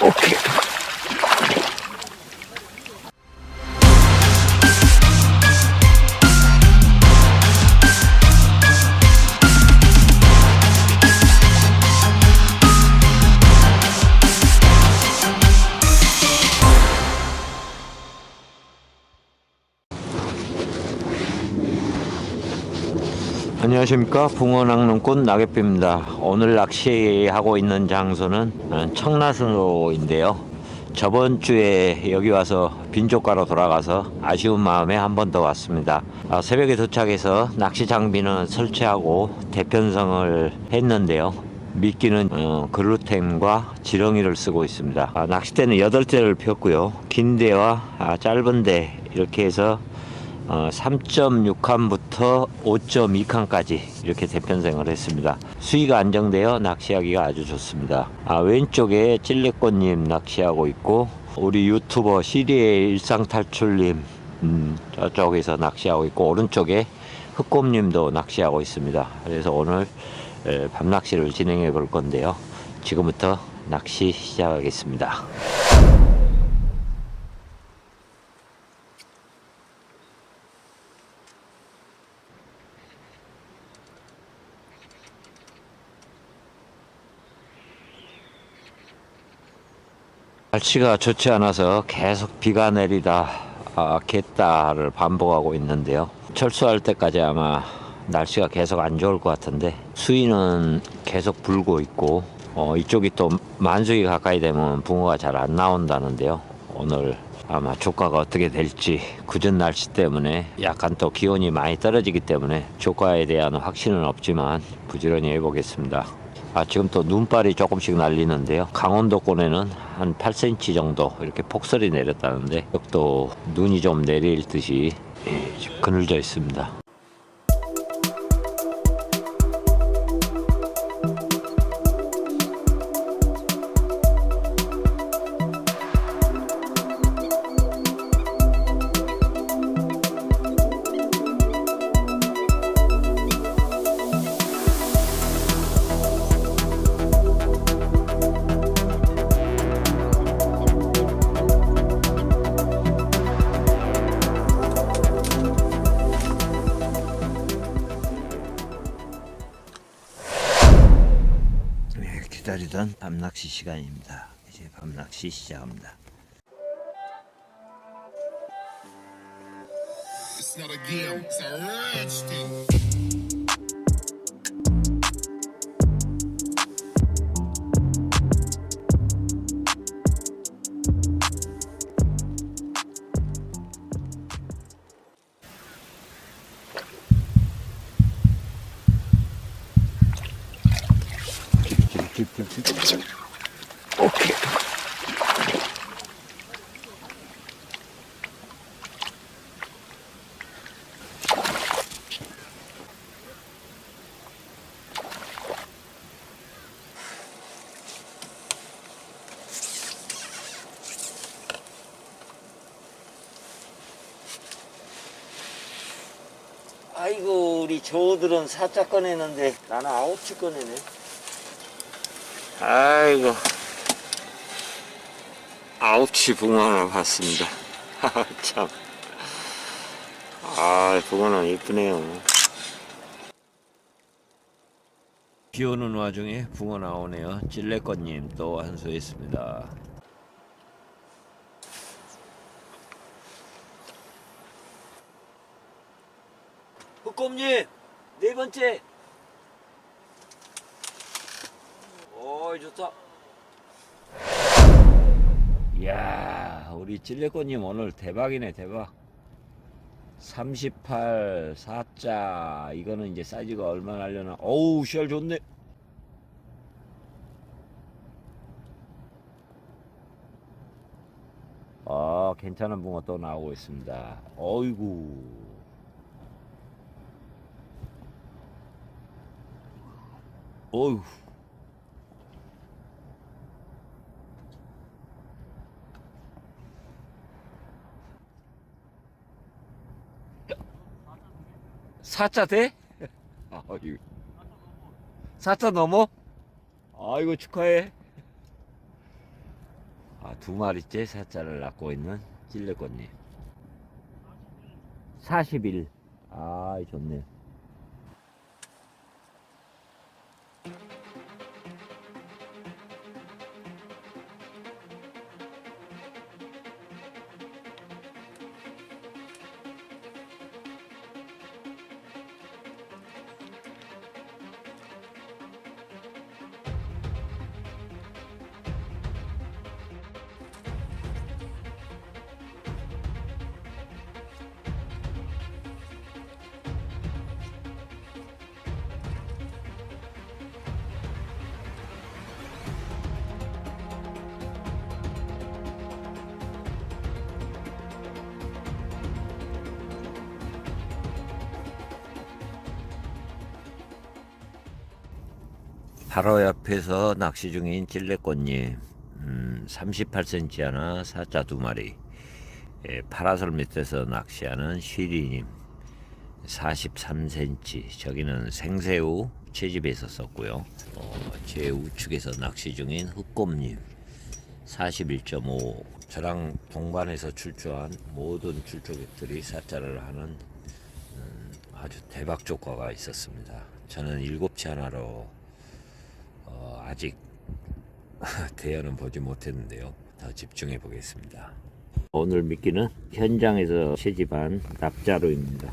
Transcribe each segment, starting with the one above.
오케이. 안녕하십니까. 붕어낚는꾼 나개뼈입니다. 오늘 낚시하고 있는 장소는 어, 청라선로인데요. 저번 주에 여기 와서 빈조가로 돌아가서 아쉬운 마음에 한 번 더 왔습니다. 아, 새벽에 도착해서 낚시 장비는 설치하고 대편성을 했는데요. 미끼는 어, 글루텐과 지렁이를 쓰고 있습니다. 아, 낚싯대는 8대를 폈고요. 긴 대와 아, 짧은 대 이렇게 해서 어, 3.6칸부터 5.2칸까지 이렇게 대편성을 했습니다. 수위가 안정되어 낚시하기가 아주 좋습니다. 아, 왼쪽에 찔레꽃님 낚시하고 있고 우리 유튜버 시리의 일상탈출님 음, 저쪽에서 낚시하고 있고 오른쪽에 흑곰님도 낚시하고 있습니다. 그래서 오늘 에, 밤낚시를 진행해 볼 건데요. 지금부터 낚시 시작하겠습니다. 날씨가 좋지 않아서 계속 비가 내리다 아, 겠다를 반복하고 있는데요. 철수할 때까지 아마 날씨가 계속 안 좋을 것 같은데 수위는 계속 불고 있고 어, 이쪽이 또 만수기 가까이 되면 붕어가 잘 안 나온다는데요. 오늘 아마 조과가 어떻게 될지 굳은 날씨 때문에 약간 또 기온이 많이 떨어지기 때문에 조과에 대한 확신은 없지만 부지런히 해보겠습니다. 아, 지금 또 눈발이 조금씩 날리는데요. 강원도권에는 한 8cm 정도 이렇게 폭설이 내렸다는데 또 눈이 좀 내릴 듯이 예, 그늘져 있습니다. 기다리던 밤낚시 시간입니다. 이제 밤낚시 시작합니다. 오케이. 아이고 우리 조들은 사자 꺼내는데 나는 아홉치 꺼내네. 아이고 아홉치 붕어 하나 봤습니다. 참. 아 붕어는 이쁘네요. 비 오는 와중에 붕어 나오네요. 찔레꽃님 또 한수했습니다. 흑곰님 네 번째. 오 좋다. 이야 우리 찔레꽃님 오늘 대박이네 대박. 38 4자. 이거는 이제 사이즈가 얼마나 하려나. 어우 시알 좋네. 아 괜찮은 붕어 또 나오고 있습니다. 어이구. 어휴 4자 돼? 아유. 4자 넘어? 아이고 축하해. 아, 두 마리째 4자를 낳고 있는 찔레꽃님. 41. 아, 좋네. 바로 옆에서 낚시 중인 찔레꽃님 음, 38cm 하나 사자 두 마리 예, 파라솔 밑에서 낚시하는 쉬리님 43cm 저기는 생새우 채집에서 썼고요. 어, 제 우측에서 낚시 중인 흑곰님 41.5 저랑 동반해서 출조한 모든 출조객들이 사자를 하는 음, 아주 대박 조과가 있었습니다. 저는 일곱치 하나로 어, 아직 대여는 보지 못했는데요. 더 집중해 보겠습니다. 오늘 미끼는 현장에서 채집한 납자로입니다.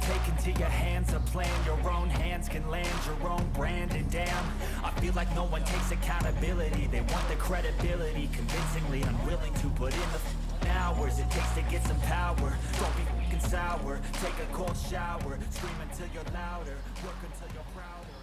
Take into your hands a plan, your own hands can land your own brand. And damn, I feel like no one takes accountability. They want the credibility, convincingly unwilling to put in the f***ing hours it takes to get some power. Don't be fucking sour, take a cold shower, scream until you're louder, work until you're prouder.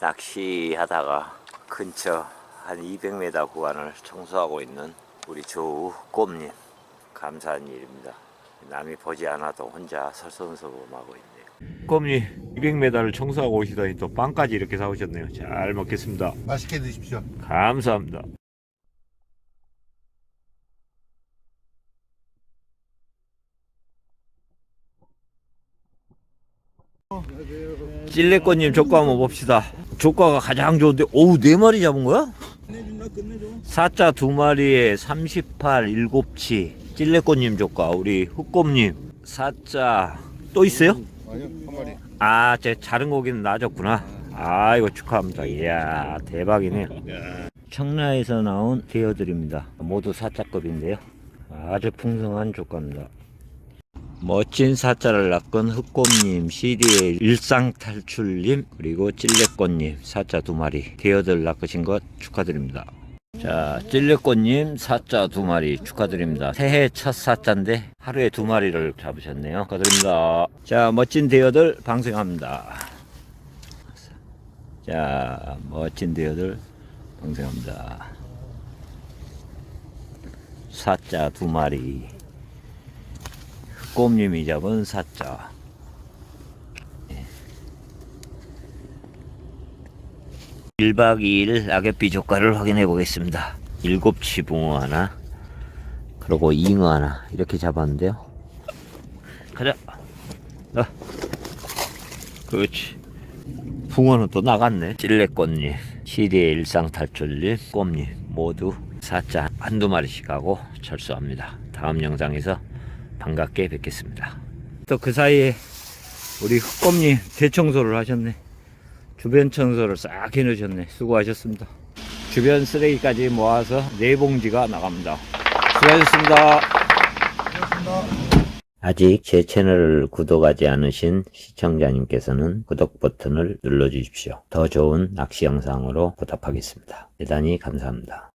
낚시하다가 근처 한 200m 구간을 청소하고 있는 우리 조우 꼼님 감사한 일입니다. 남이 보지 않아도 혼자 설선서범하고 있네요. 꼼님 200m를 청소하고 오시더니 또 빵까지 이렇게 사오셨네요. 잘 먹겠습니다. 맛있게 드십시오. 감사합니다. 찔레꽃님 조과 한번 봅시다. 조과가 가장 좋은데, 오우 네 마리 잡은 거야? 사자 두 마리에 38 일곱치. 찔레꽃님 조과 우리 흑곰님 사자 또 있어요? 아니요, 한 마리. 아, 제 자른 고기는 놔줬구나. 아, 이거 축하합니다. 이야, 대박이네요. 청라에서 나온 대어들입니다. 모두 사자급인데요. 아주 풍성한 조과입니다. 멋진 사자를 낚은 흑곰님, CD의 일상탈출님, 그리고 찔레꽃님, 사자 두 마리, 대어들 낚으신 것 축하드립니다. 자, 찔레꽃님 사자 두 마리 축하드립니다. 새해 첫 사자인데 하루에 두 마리를 잡으셨네요. 축하드립니다. 자, 멋진 대어들 방생합니다. 자, 멋진 대어들 방생합니다. 사자 두 마리. 꼼님이 잡은 사자. 1박 2일 낙엽비 조과를 확인해 보겠습니다. 일곱치 붕어 하나, 그리고 잉어 하나 이렇게 잡았는데요. 가자. 아. 그렇지. 붕어는 또 나갔네. 찔레꽃님, 시리의 일상 탈출님, 꼼님 모두 사자 한두 마리씩 하고 철수합니다. 다음 영상에서 반갑게 뵙겠습니다. 또 그 사이에 우리 흑곰님 대청소를 하셨네. 주변 청소를 싹 해놓으셨네. 수고하셨습니다. 주변 쓰레기까지 모아서 네 봉지가 나갑니다. 수고하셨습니다. 아직 제 채널을 구독하지 않으신 시청자님께서는 구독 버튼을 눌러주십시오. 더 좋은 낚시 영상으로 보답하겠습니다. 대단히 감사합니다.